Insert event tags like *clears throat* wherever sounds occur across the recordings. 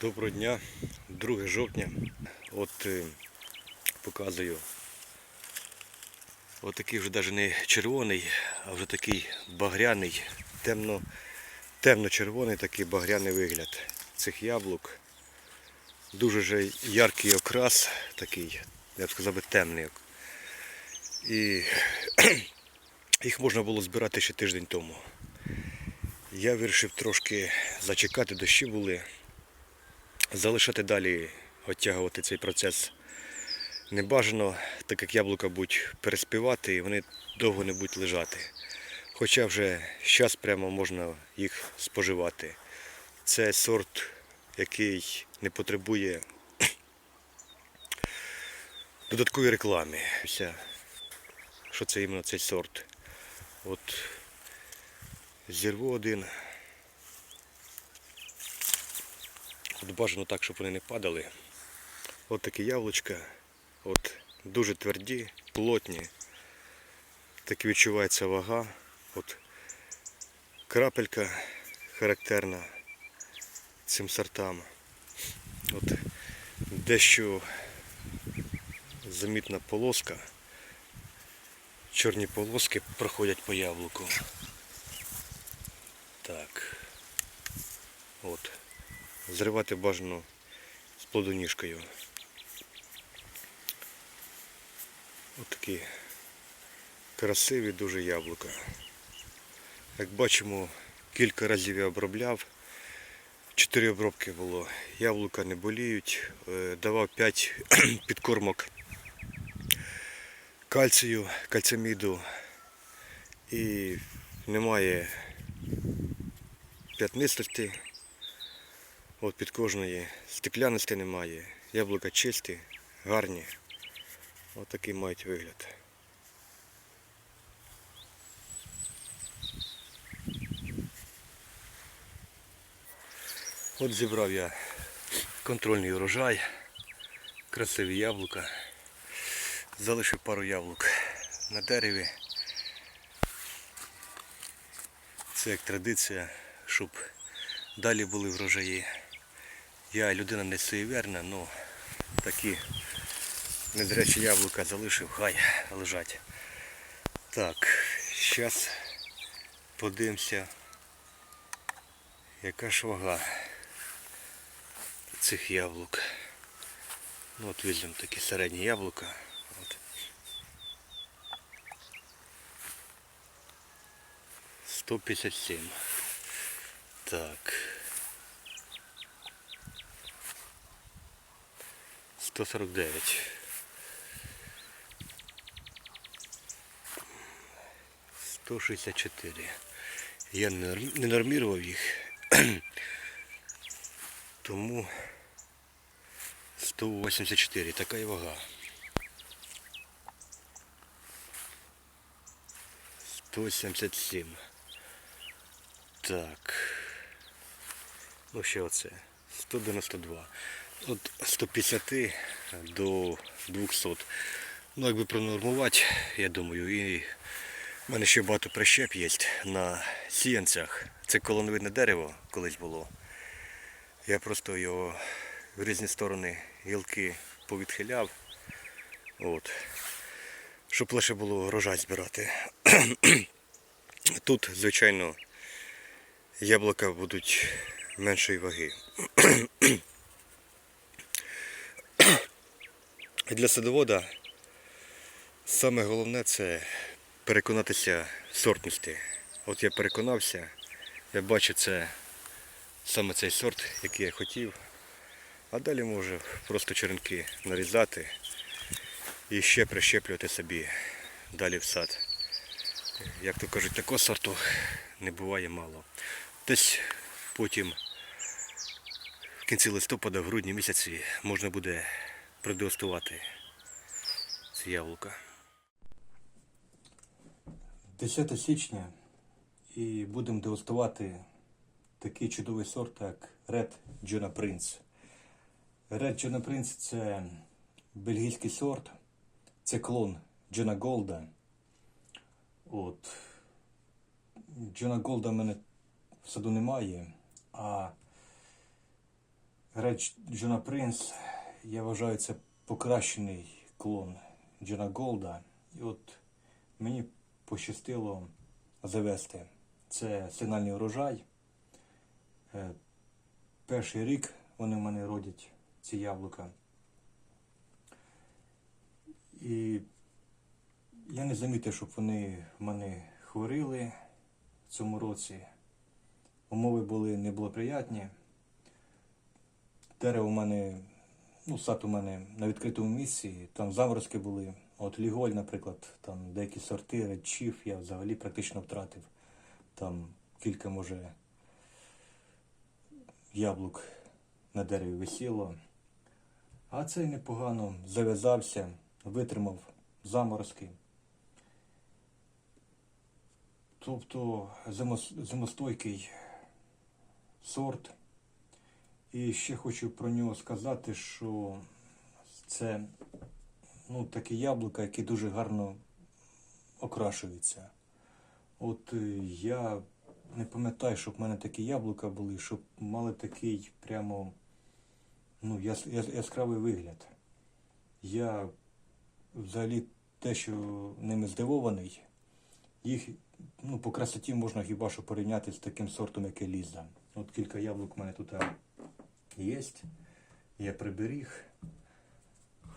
Доброго дня, 2 жовтня. От е, показую. От такий вже навіть не червоний, а вже такий багряний, темно, темно-червоний такий багряний вигляд цих яблук. Дуже же яркий окрас такий, я б сказав би темний. І *clears throat* їх можна було збирати ще тиждень тому. Я вирішив трошки зачекати, дощі були залишати далі оттягувати цей процес не бажано, так як яблука будуть переспівати і вони довго не будуть лежати. Хоча вже зараз прямо можна їх споживати. Це сорт, який не потребує *clears throat* додаткової реклами. Що це іменно цей сорт. От зірву один. Бажано так, щоб вони не падали. От такі яблучка. От дуже тверді, плотні. Так відчувається вага. От крапелька характерна цим сортам. От дещо замітна полоска. Чорні полоски проходять по яблуку. Так. От. Зривати бажано з плодоніжкою. Ось такі красиві дуже яблука. Як бачимо, кілька разів я обробляв. Чотири обробки було. Яблука не боліють. Е, Давав 5 *clears throat* підкормок кальцію, кальцаміду і немає п'ятнистості. От під кожної стекляності немає. Яблука чисті, гарні. От такий мають вигляд. От зібрав я контрольний урожай, красиві яблука. Залишив пару яблук на дереві. Це як традиція, щоб далі були врожаї. Я людина не суєвірна, але такі недречі яблука залишив, хай лежать. Так, зараз подивимося, яка ж вага цих яблук. Ну от візьмемо такі середні яблука. От. Сто п'ятдесят сім. Так. 149. 164. Я не нор- не нормірував їх. *clears throat* Тому 184. Така і вага. 177. Так. Ну ще оце. 192. От 150 до 200. Ну, якби пронормувати, я думаю, і в мене ще багато прищеп є на сіянцях. Це колоновидне дерево колись було. Я просто його в різні сторони гілки повідхиляв. От. Щоб лише було врожай збирати. Тут, звичайно, яблука будуть меншої ваги. Для садовода саме головне це переконатися в сортності. От я переконався, я бачу це саме цей сорт, який я хотів. А далі можу просто черенки нарізати і ще прищеплювати собі далі в сад. Як то кажуть, такого сорту не буває мало. Десь потім в кінці листопада, в грудні місяці можна буде продегустувати ці яблука. 10 січня і будемо дегустувати такий чудовий сорт, як Red John Prince. Red John Prince це бельгійський сорт, це клон Джона Голда. От. Джона Голда в мене в саду немає, а Реч Джона Принц, я вважаю, це покращений клон Джона Голда. І от мені пощастило завести. Це сигнальний урожай. Е, Перший рік вони в мене родять ці яблука. І я не замітив, щоб вони в мене хворіли в цьому році. Умови були неблагоприятні. Дерево у мене, ну, сад у мене на відкритому місці, там заморозки були. От Ліголь, наприклад, там деякі сорти, речів я взагалі практично втратив. Там кілька, може, яблук на дереві висіло. А цей непогано зав'язався, витримав заморозки. Тобто зимостойкий сорт. І ще хочу про нього сказати, що це ну, такі яблука, які дуже гарно окрашуються. От е, я не пам'ятаю, щоб в мене такі яблука були, щоб мали такий прямо ну, яс, яс- яскравий вигляд. Я взагалі те, що ними здивований, їх ну, по красоті можна хіба що порівняти з таким сортом, як Еліза. От кілька яблук у мене тут є. Я приберіг.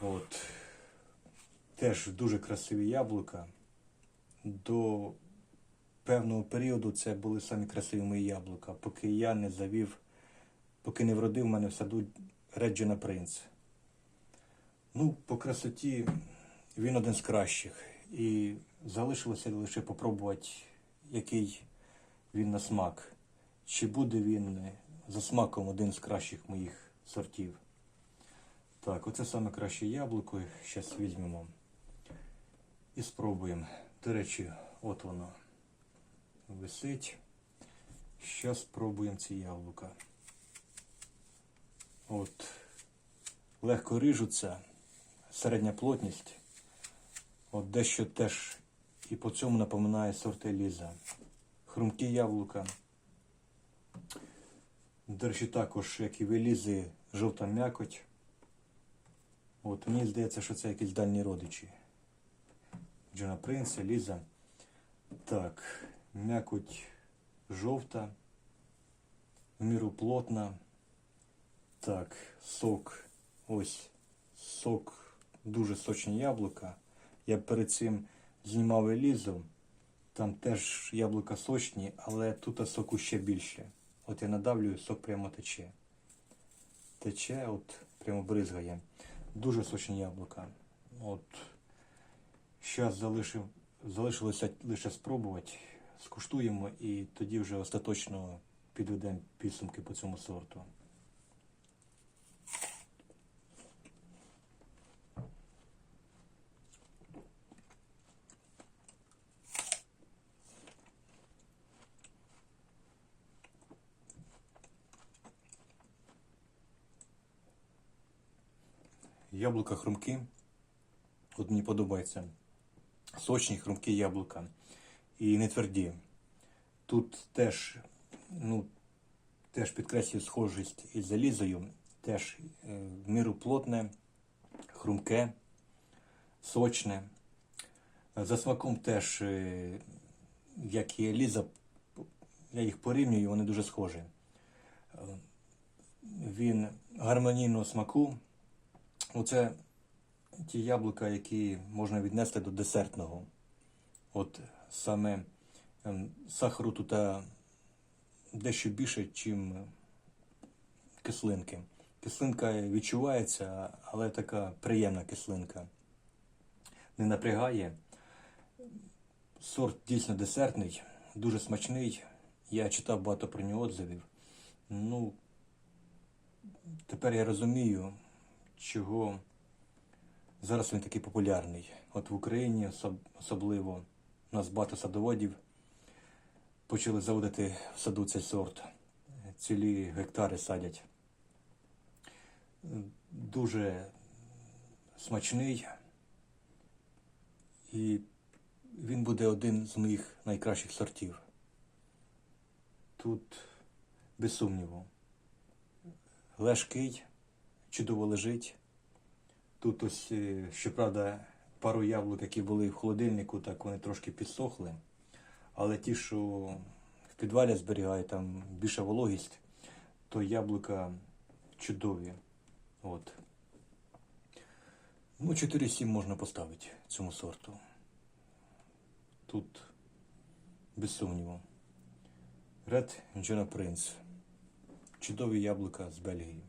От. Теж дуже красиві яблука. До певного періоду це були самі красиві мої яблука, поки я не завів, поки не вродив мене в саду Реджина Принц. Ну, по красоті він один з кращих. І залишилося лише попробувати, який він на смак. Чи буде він за смаком один з кращих моїх сортів. Так, оце саме краще яблуко. Зараз візьмемо і спробуємо. До речі, от воно висить. Зараз спробуємо ці яблука. От. Легко ріжуться, середня плотність. От дещо теж і по цьому напоминає сорт Еліза. Хрумкі яблука. До речі, також, як і в Елізи, жовта м'якоть. От мені здається, що це якісь дальні родичі. Джона Принц, Еліза. Так, м'якоть жовта, в міру плотна. Так, сок. Ось сок, дуже сочні яблука. Я перед цим знімав Елізу. Там теж яблука сочні, але тут соку ще більше. От я надавлюю, сок прямо тече. Тече, от прямо бризгає. Дуже сочні яблука. От зараз залишилося лише спробувати. Скуштуємо і тоді вже остаточно підведемо підсумки по цьому сорту. Яблука хрумкі. От мені подобається. Сочні, хрумкі яблука. І не тверді. Тут теж, ну, теж підкреслюю схожість із залізою. Теж е, в міру плотне, хрумке, сочне. За смаком теж, е, як і Еліза, я їх порівнюю, вони дуже схожі. Е, Він гармонійного смаку. Оце ті яблука, які можна віднести до десертного. От саме ем, сахару тут е, дещо більше, ніж кислинки. Кислинка відчувається, але така приємна кислинка. Не напрягає. Сорт дійсно десертний, дуже смачний. Я читав багато про нього отзивів. Ну, тепер я розумію, чого зараз він такий популярний. От в Україні особливо у нас багато садоводів почали заводити в саду цей сорт. Цілі гектари садять. Дуже смачний. І він буде один з моїх найкращих сортів. Тут без сумніву. лежкий, чудово лежить. Тут ось, е, щоправда, пару яблук, які були в холодильнику, так вони трошки підсохли. Але ті, що в підвалі зберігають, там більша вологість, то яблука чудові. От. Ну, 4,7 можна поставити цьому сорту. Тут без сумніву. Red Jona Prince. Чудові яблука з Бельгії.